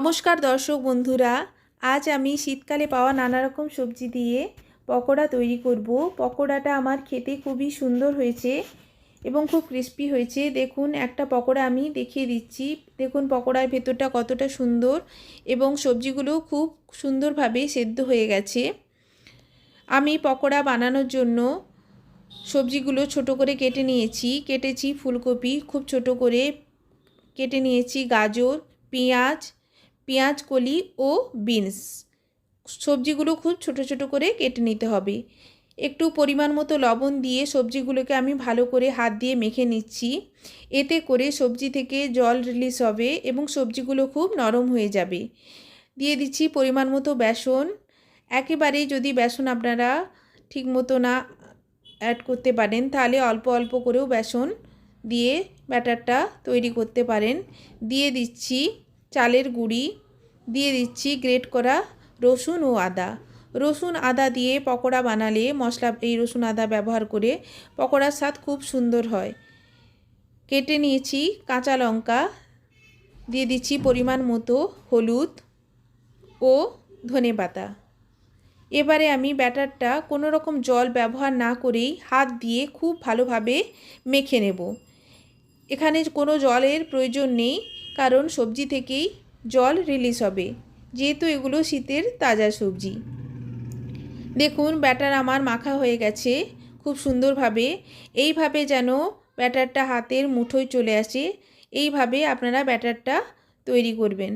নমস্কার দর্শক বন্ধুরা, আজ আমি শীতকালে পাওয়া নানা রকম সবজি দিয়ে পকোড়া তৈরি করব। পকোড়াটা আমার খেতে খুবই সুন্দর হয়েছে এবং খুব ক্রিস্পি হয়েছে। দেখুন, একটা পকোড়া আমি দেখিয়ে দিচ্ছি। দেখুন, পকোড়ার ভেতরটা কতটা সুন্দর এবং সবজিগুলো খুব সুন্দরভাবে সেদ্ধ হয়ে গেছে। আমি পকোড়া বানানোর জন্য সবজিগুলো ছোট করে কেটে নিয়েছি। কেটেছি ফুলকপি, খুব ছোট করে কেটে নিয়েছি গাজর, পেঁয়াজ পেঁয়াজ, কলি ও বিনস। সবজিগুলো খুব ছোট ছোট করে কেটে নিতে হবে। একটু পরিমাণ মতো লবণ দিয়ে সবজিগুলোকে আমি ভালো করে হাত দিয়ে মেখে নিচ্ছি। এতে করে সবজি থেকে জল রিলিজ হবে এবং সবজিগুলো খুব নরম হয়ে যাবে। দিয়ে দিচ্ছি পরিমাণ মতো বেসন। একেবারেই যদি বেসন আপনারা ঠিক মতো না অ্যাড করতে পারেন, তাহলে অল্প অল্প করেও বেসন দিয়ে ব্যাটারটা তৈরি করতে পারেন। দিয়ে দিচ্ছি চালের গুঁড়ি দিয়ে দিচ্ছি গ্রেট করা রসুন ও আদা। রসুন, আদা দিয়ে পকোড়া বানালে মশলা, এই রসুন, আদা ব্যবহার করে পকোড়ার স্বাদ খুব সুন্দর হয়। কেটে নিয়েছি কাঁচা লঙ্কা, দিয়ে দিচ্ছি পরিমাণ মতো হলুদ ও ধনে পাতা। এবারে আমি ব্যাটারটা কোনো রকম জল ব্যবহার না করেই হাত দিয়ে খুব ভালোভাবে মেখে নেব। এখানে কোনো জলের প্রয়োজন নেই। কারণ সবজি থেকেই জল রিলিজ হবে, যেহেতু এগুলো শীতের তাজা সবজি। দেখুন, ব্যাটার আমার মাখা হয়ে গেছে খুব সুন্দরভাবে। এইভাবে যেন ব্যাটারটা হাতের মুঠোয় চলে আসে, এইভাবে আপনারা ব্যাটারটা তৈরি করবেন।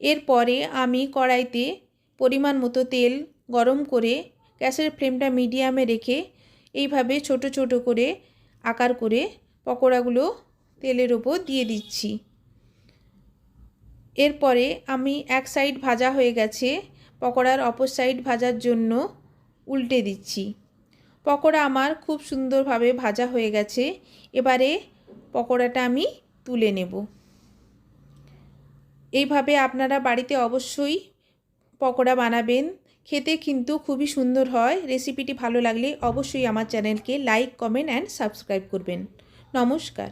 এরপরে আমি কড়াইতে পরিমাণ মতো তেল গরম করে গ্যাসের ফ্লেমটা মিডিয়ামে রেখে এইভাবে ছোট ছোট করে আকার করে পকোড়াগুলো তেলের ওপর দিয়ে দিচ্ছি। এরপরে আমি এক সাইড ভাজা হয়ে গেছে, পকোড়ার অপর সাইড ভাজার জন্য উল্টে দিচ্ছি। পকোড়া আমার খুব সুন্দরভাবে ভাজা হয়ে গেছে, এবারে পকোড়াটা আমি তুলে নেব। এইভাবে আপনারা বাড়িতে অবশ্যই পকোড়া বানাবেন, খেতে কিন্তু খুবই সুন্দর হয়। রেসিপিটি ভালো লাগলে অবশ্যই আমার চ্যানেলকে লাইক, কমেন্ট অ্যান্ড সাবস্ক্রাইব করবেন। নমস্কার।